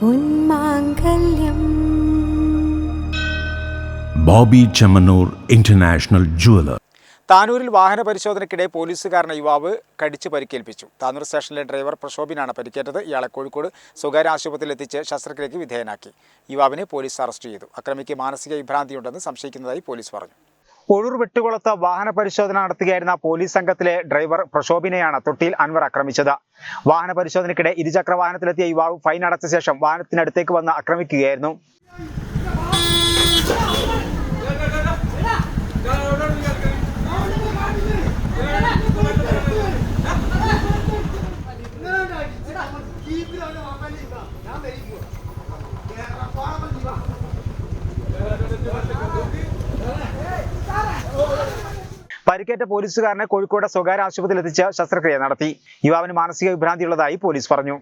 പൊന്മാംഗല്യം Bobby Chemmanur international jeweller. താനൂരിൽ വാഹന പരിശോധനയ്ക്കിടെ പോലീസുകാരനെ യുവാവ് കടിച്ച് പരിക്കേൽപ്പിച്ചു. താനൂർ സ്റ്റേഷനിലെ ഡ്രൈവർ പ്രശോഭിനാണ് പരിക്കേറ്റത്. ഇയാളെ കോഴിക്കോട് സ്വകാര്യ ആശുപത്രിയിൽ എത്തിച്ച് ശസ്ത്രക്രിയയ്ക്ക് വിധേയനാക്കി. യുവാവിനെ പോലീസ് അറസ്റ്റ് ചെയ്തു. അക്രമിക്ക് മാനസിക വിഭ്രാന്തിയുണ്ടെന്ന് സംശയിക്കുന്നതായി പോലീസ് പറഞ്ഞു. ഒഴൂർ വെട്ടുകുളത്ത് വാഹന പരിശോധന നടത്തുകയായിരുന്ന പോലീസ് സംഘത്തിലെ ഡ്രൈവർ പ്രക്ഷോഭിനെയാണ് തൊട്ടിയിൽ അൻവർ ആക്രമിച്ചത്. വാഹന പരിശോധനയ്ക്കിടെ ഇരുചക്ര വാഹനത്തിലെത്തിയ യുവാവ് ഫൈൻ അടച്ച ശേഷം വാഹനത്തിനടുത്തേക്ക് വന്ന് ആക്രമിക്കുകയായിരുന്നു. പരിക്കേറ്റ പോലീസുകാരനെ കോഴിക്കോട് സ്വകാര്യ ആശുപത്രിയിൽ എത്തിച്ച് ശസ്ത്രക്രിയ നടത്തി. യുവാവിന് മാനസിക വിഭ്രാന്തിയുള്ളതായി പോലീസ് പറഞ്ഞു.